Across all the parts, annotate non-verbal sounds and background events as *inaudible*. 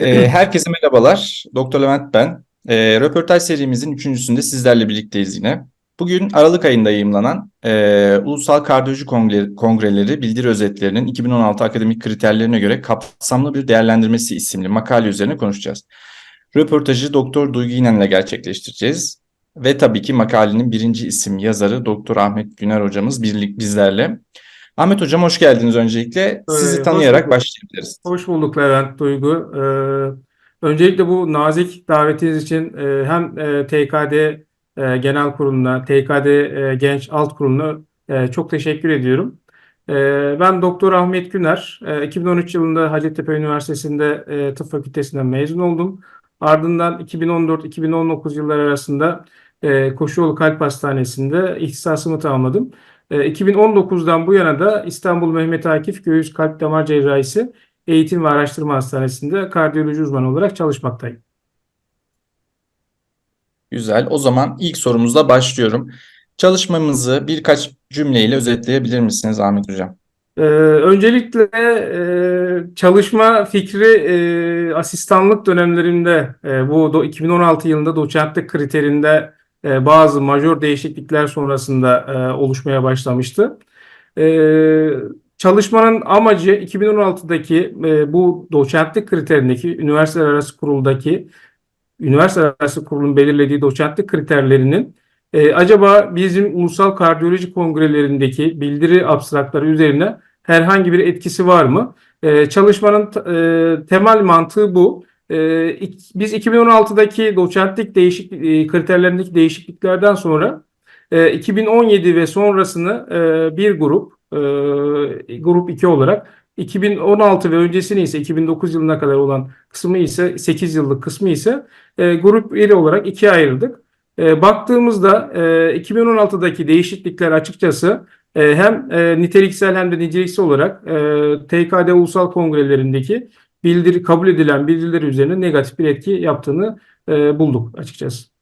Ee, *clears throat* herkese merhabalar. Doktor Levent ben. Ee, röportaj serimizin üçüncüsünde sizlerle birlikteyiz yine. Bugün Aralık ayında yayımlanan e, Ulusal Kardiyoloji Kongre- Kongreleri bildiri özetlerinin 2016 akademik kriterlerine göre kapsamlı bir değerlendirmesi isimli makale üzerine konuşacağız. Röportajı Doktor Duygu İnan'la gerçekleştireceğiz. Ve tabii ki makalenin birinci isim yazarı Doktor Ahmet Güner hocamız birlik bizlerle. Ahmet hocam hoş geldiniz öncelikle. Sizi Ee, tanıyarak başlayabiliriz. Hoş bulduk Levent Duygu. Ee, öncelikle bu nazik davetiniz için e, hem e, TKD e, Genel Kurulu'na, TKD e, Genç Alt Kurulu'na e, çok teşekkür ediyorum. E, ben Doktor Ahmet Güner. E, 2013 yılında Hacettepe Üniversitesi'nde e, Tıp Fakültesinden mezun oldum. Ardından 2014-2019 yılları arasında e, Koşuyolu Kalp Hastanesi'nde ihtisasımı tamamladım. E, 2019'dan bu yana da İstanbul Mehmet Akif Göğüs Kalp Damar Cerrahisi Eğitim ve Araştırma Hastanesi'nde kardiyoloji uzmanı olarak çalışmaktayım. Güzel. O zaman ilk sorumuzla başlıyorum. Çalışmamızı birkaç cümleyle özetleyebilir misiniz Ahmet Hocam? Ee, öncelikle e, çalışma fikri e, asistanlık dönemlerimde e, bu do- 2016 yılında doçentlik kriterinde e, bazı majör değişiklikler sonrasında e, oluşmaya başlamıştı. E, çalışmanın amacı 2016'daki e, bu doçentlik kriterindeki üniversiteler arası kuruldaki üniversite arası kurulun belirlediği doçentlik kriterlerinin e, acaba bizim ulusal kardiyoloji kongrelerindeki bildiri abstrakları üzerine herhangi bir etkisi var mı? E, çalışmanın e, temel mantığı bu. E, ik- biz 2016'daki doçentlik değişik e, kriterlerindeki değişikliklerden sonra e, 2017 ve sonrasını e, bir grup e, grup 2 olarak 2016 ve öncesini ise 2009 yılına kadar olan kısmı ise 8 yıllık kısmı ise e, grup 1 olarak ikiye ayırdık. E, baktığımızda e, 2016'daki değişiklikler açıkçası e, hem e, niteliksel hem de niceliksel olarak e, TKD Ulusal Kongrelerindeki bildiri kabul edilen bildiriler üzerine negatif bir etki yaptığını e, bulduk açıkçası.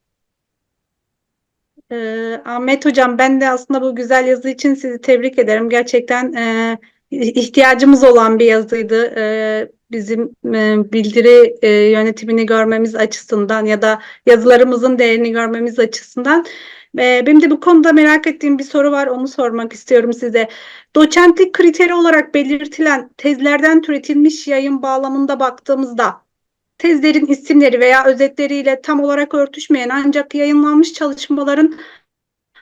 Ee, Ahmet Hocam ben de aslında bu güzel yazı için sizi tebrik ederim. Gerçekten e, ihtiyacımız olan bir yazıydı. E, bizim e, bildiri e, yönetimini görmemiz açısından ya da yazılarımızın değerini görmemiz açısından. E, benim de bu konuda merak ettiğim bir soru var. Onu sormak istiyorum size. Doçentlik kriteri olarak belirtilen tezlerden türetilmiş yayın bağlamında baktığımızda tezlerin isimleri veya özetleriyle tam olarak örtüşmeyen ancak yayınlanmış çalışmaların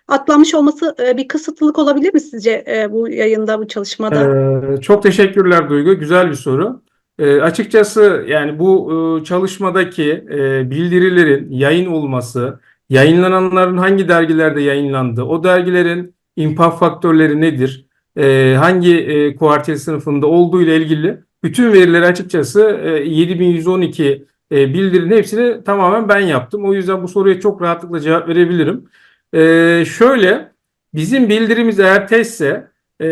atlanmış olması e, bir kısıtlılık olabilir mi sizce e, bu yayında, bu çalışmada? Ee, çok teşekkürler Duygu. Güzel bir soru. Ee, açıkçası yani bu e, çalışmadaki e, bildirilerin yayın olması, yayınlananların hangi dergilerde yayınlandı, o dergilerin impact faktörleri nedir, e, hangi e, kuartil sınıfında olduğu ile ilgili bütün verileri açıkçası e, 7112 e, bildirinin hepsini tamamen ben yaptım. O yüzden bu soruya çok rahatlıkla cevap verebilirim. Ee, şöyle bizim bildirimiz eğer tezse e,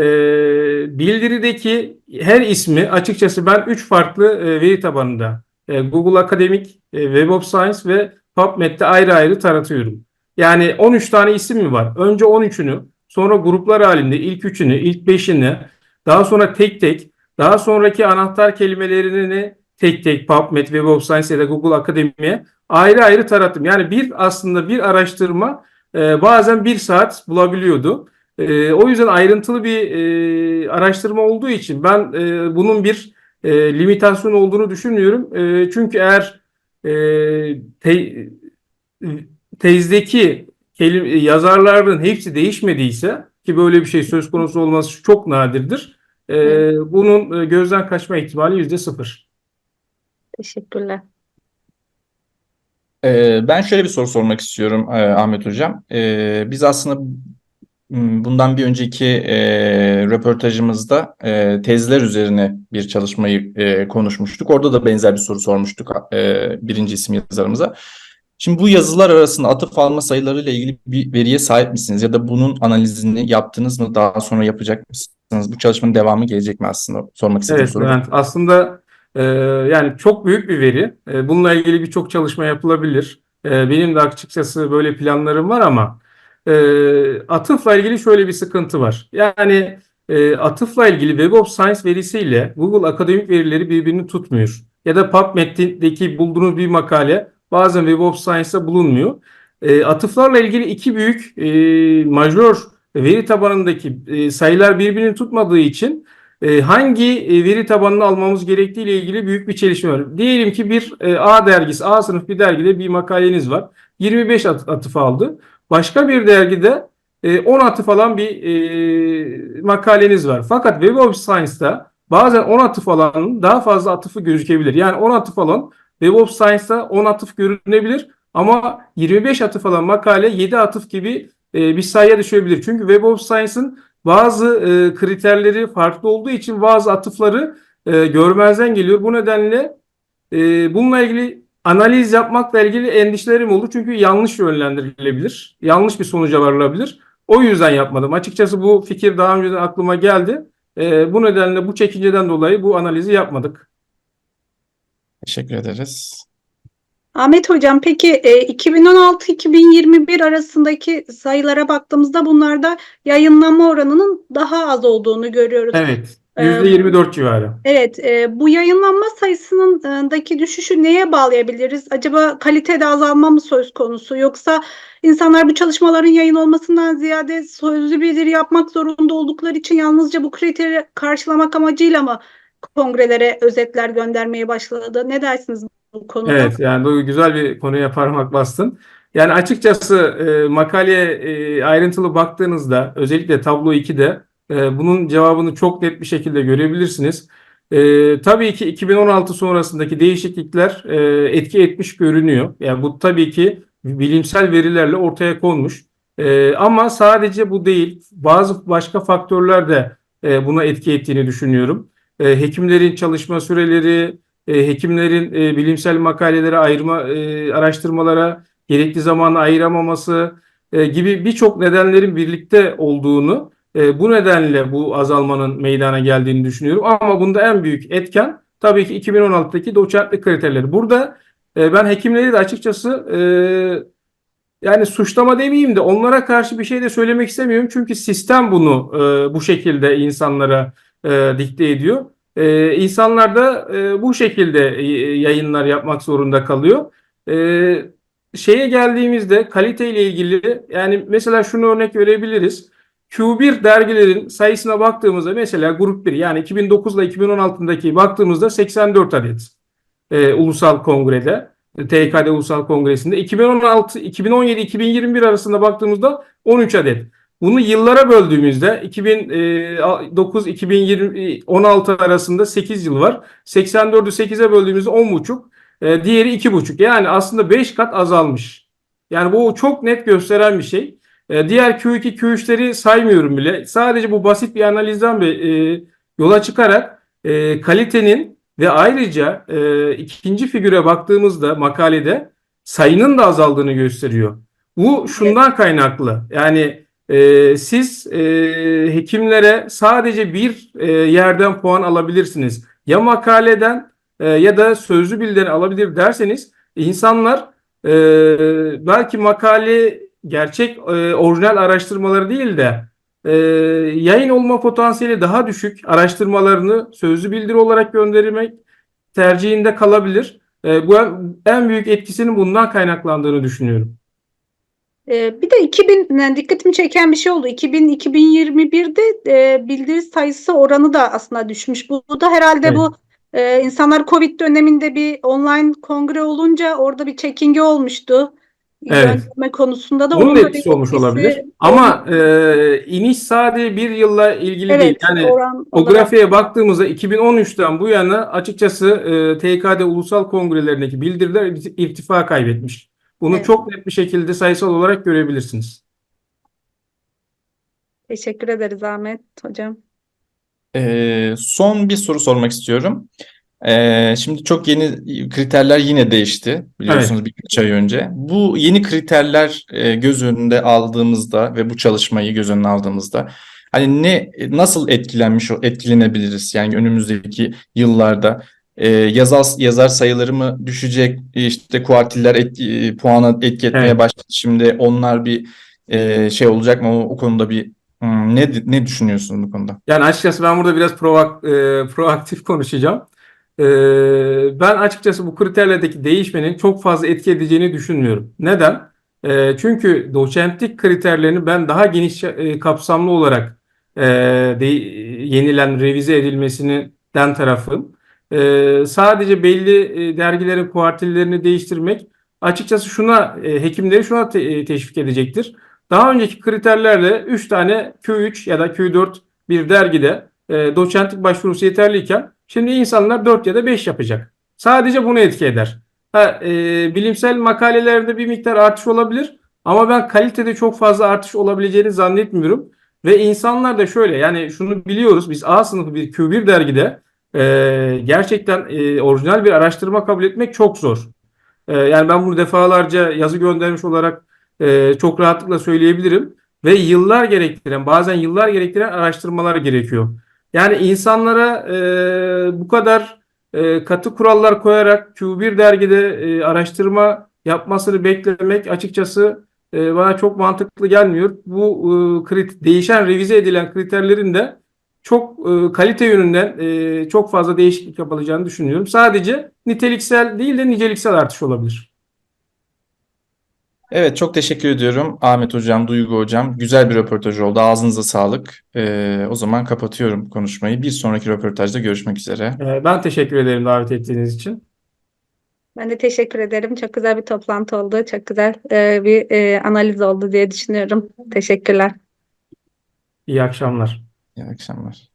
bildirideki her ismi açıkçası ben 3 farklı e, veri tabanında e, Google Akademik, e, Web of Science ve PubMed'de ayrı ayrı taratıyorum. Yani 13 tane isim mi var? Önce 13'ünü, sonra gruplar halinde ilk 3'ünü, ilk 5'ini, daha sonra tek tek, daha sonraki anahtar kelimelerini tek tek PubMed, Web of Science ya da Google Akademi'ye ayrı ayrı tarattım. Yani bir aslında bir araştırma e, bazen bir saat bulabiliyordu. E, o yüzden ayrıntılı bir e, araştırma olduğu için ben e, bunun bir e, limitasyon olduğunu düşünmüyorum. E, çünkü eğer te, tezdeki kelim, yazarların hepsi değişmediyse ki böyle bir şey söz konusu olması çok nadirdir. E, bunun e, gözden kaçma ihtimali yüzde sıfır. Teşekkürler. Ee, ben şöyle bir soru sormak istiyorum e, Ahmet Hocam. Ee, biz aslında bundan bir önceki e, röportajımızda e, tezler üzerine bir çalışmayı e, konuşmuştuk. Orada da benzer bir soru sormuştuk e, birinci isim yazarımıza. Şimdi bu yazılar arasında atıf alma sayılarıyla ilgili bir veriye sahip misiniz? Ya da bunun analizini yaptınız mı? Daha sonra yapacak mısınız? Bu çalışmanın devamı gelecek mi aslında? Sormak istediğim Evet, soru. bu. Levent. Aslında e, yani çok büyük bir veri. E, bununla ilgili birçok çalışma yapılabilir. E, benim de açıkçası böyle planlarım var ama e, atıfla ilgili şöyle bir sıkıntı var. Yani e, atıfla ilgili Web of Science verisiyle Google akademik verileri birbirini tutmuyor. ya da PubMed'deki bulduğunuz bir makale bazen Web of Science'da bulunmuyor. E, atıflarla ilgili iki büyük e, majör veri tabanındaki e, sayılar birbirini tutmadığı için e, hangi e, veri tabanını almamız gerektiği ile ilgili büyük bir çelişme var. Diyelim ki bir e, A dergisi, A sınıf bir dergide bir makaleniz var. 25 at- atıf aldı. Başka bir dergide e, 10 atıf alan bir e, makaleniz var. Fakat Web of Science'da bazen 10 atıf alanın daha fazla atıfı gözükebilir. Yani 10 atıf alan Web of Science'da 10 atıf görünebilir ama 25 atıf alan makale 7 atıf gibi e, bir sayıya düşebilir. Çünkü Web of Science'ın bazı e, kriterleri farklı olduğu için bazı atıfları e, görmezden geliyor. Bu nedenle e, bununla ilgili analiz yapmakla ilgili endişelerim oldu. Çünkü yanlış yönlendirilebilir. Yanlış bir sonuca varılabilir. O yüzden yapmadım. Açıkçası bu fikir daha önceden aklıma geldi. E, bu nedenle bu çekinceden dolayı bu analizi yapmadık. Teşekkür ederiz. Ahmet Hocam peki e, 2016-2021 arasındaki sayılara baktığımızda bunlarda yayınlanma oranının daha az olduğunu görüyoruz. Evet. Ee, %24 civarı. Evet, e, bu yayınlanma sayısının e, düşüşü neye bağlayabiliriz? Acaba kalitede azalma mı söz konusu yoksa insanlar bu çalışmaların yayın olmasından ziyade sözlü bildiri yapmak zorunda oldukları için yalnızca bu kriteri karşılamak amacıyla mı kongrelere özetler göndermeye başladı? Ne dersiniz bu konuda? Evet yani bu güzel bir konuya parmak bastın. Yani açıkçası e, makaleye e, ayrıntılı baktığınızda özellikle tablo 2'de e, bunun cevabını çok net bir şekilde görebilirsiniz. E, tabii ki 2016 sonrasındaki değişiklikler e, etki etmiş görünüyor. Yani bu tabii ki bilimsel verilerle ortaya konmuş. E, ama sadece bu değil, bazı başka faktörler de e, buna etki ettiğini düşünüyorum. Hekimlerin çalışma süreleri, e, hekimlerin bilimsel makalelere ayırma, araştırmalara gerekli zamanı ayıramaması gibi birçok nedenlerin birlikte olduğunu, e, bu nedenle bu azalmanın meydana geldiğini düşünüyorum. Ama bunda en büyük etken tabii ki 2016'daki doçentlik kriterleri. Burada e, ben hekimleri de açıkçası e, yani suçlama demeyeyim de onlara karşı bir şey de söylemek istemiyorum. Çünkü sistem bunu e, bu şekilde insanlara e, dikte ediyor. E, insanlar da e, bu şekilde e, yayınlar yapmak zorunda kalıyor. E, şeye geldiğimizde kalite ile ilgili yani mesela şunu örnek verebiliriz. Q1 dergilerin sayısına baktığımızda mesela grup 1 yani 2009 ile 2016'daki baktığımızda 84 adet e, ulusal kongrede TKD Ulusal Kongresi'nde 2016 2017 2021 arasında baktığımızda 13 adet. Bunu yıllara böldüğümüzde 2009 2016 arasında 8 yıl var. 84'ü 8'e böldüğümüzde 10,5. E, diğeri 2,5. Yani aslında 5 kat azalmış. Yani bu çok net gösteren bir şey. E, diğer Q2, Q3'leri saymıyorum bile. Sadece bu basit bir analizden bir e, yola çıkarak e, kalitenin ve ayrıca e, ikinci figüre baktığımızda makalede sayının da azaldığını gösteriyor. Bu şundan kaynaklı. Yani e, siz e, hekimlere sadece bir e, yerden puan alabilirsiniz. Ya makaleden e, ya da sözlü bildiren alabilir derseniz insanlar e, belki makale gerçek e, orijinal araştırmaları değil de e, yayın olma potansiyeli daha düşük araştırmalarını sözlü bildiri olarak göndermek tercihinde kalabilir. E, bu en, büyük etkisinin bundan kaynaklandığını düşünüyorum. Ee, bir de 2000 yani dikkatimi çeken bir şey oldu. 2000-2021'de e, bildiri sayısı oranı da aslında düşmüş. Bu, bu da herhalde Evet. bu e, insanlar Covid döneminde bir online kongre olunca orada bir çekinge olmuştu. Evet. Konusunda da Bunun onun da etkisi olmuş etkisi olabilir. Ama e, iniş sadece bir yılla ilgili değil. evet Yani oran o olarak grafiğe baktığımızda 2013'ten bu yana açıkçası e, TKD ulusal kongrelerindeki bildiriler irtifa kaybetmiş. Bunu Evet. çok net bir şekilde sayısal olarak görebilirsiniz. teşekkür ederiz Ahmet hocam. Ee, son bir soru sormak istiyorum. Ee, şimdi çok yeni kriterler yine değişti biliyorsunuz birkaç ay önce. Bu yeni kriterler e, göz önünde aldığımızda ve bu çalışmayı göz önüne aldığımızda hani ne nasıl etkilenmiş etkilenebiliriz yani önümüzdeki yıllarda e, yazar yazar sayıları mı düşecek işte kuartiller etki, puana etki etmeye Evet. başladı şimdi onlar bir e, şey olacak mı o, o konuda bir hmm, ne ne düşünüyorsunuz bu konuda? Yani açıkçası ben burada biraz provak, e, proaktif konuşacağım. Ee, ben açıkçası bu kriterlerdeki değişmenin çok fazla etki edeceğini düşünmüyorum. Neden? Ee, çünkü doçentlik kriterlerini ben daha geniş e, kapsamlı olarak e, yenilen, revize edilmesinden tarafım. Ee, sadece belli e, dergilerin kuartillerini değiştirmek açıkçası şuna e, hekimleri şuna te- e, teşvik edecektir. Daha önceki kriterlerle 3 tane Q3 ya da Q4 bir dergide e, doçentlik başvurusu yeterliyken şimdi insanlar 4 ya da 5 yapacak. Sadece bunu etki eder. Ha, e, bilimsel makalelerde bir miktar artış olabilir ama ben kalitede çok fazla artış olabileceğini zannetmiyorum. Ve insanlar da şöyle yani şunu biliyoruz biz A sınıfı bir Q1 dergide e, gerçekten e, orijinal bir araştırma kabul etmek çok zor. E, yani ben bunu defalarca yazı göndermiş olarak e, çok rahatlıkla söyleyebilirim. Ve yıllar gerektiren, bazen yıllar gerektiren araştırmalar gerekiyor. Yani insanlara e, bu kadar e, katı kurallar koyarak Q1 dergide e, araştırma yapmasını beklemek açıkçası e, bana çok mantıklı gelmiyor. Bu e, krit- değişen, revize edilen kriterlerin de çok e, kalite yönünden e, çok fazla değişiklik yapılacağını düşünüyorum. Sadece niteliksel değil de niceliksel artış olabilir. Evet, çok teşekkür ediyorum Ahmet Hocam, Duygu Hocam. Güzel bir röportaj oldu. Ağzınıza sağlık. Ee, o zaman kapatıyorum konuşmayı. Bir sonraki röportajda görüşmek üzere. E, ben teşekkür ederim davet ettiğiniz için. Ben de teşekkür ederim. Çok güzel bir toplantı oldu. Çok güzel e, bir e, analiz oldu diye düşünüyorum. Teşekkürler. İyi akşamlar. İyi akşamlar.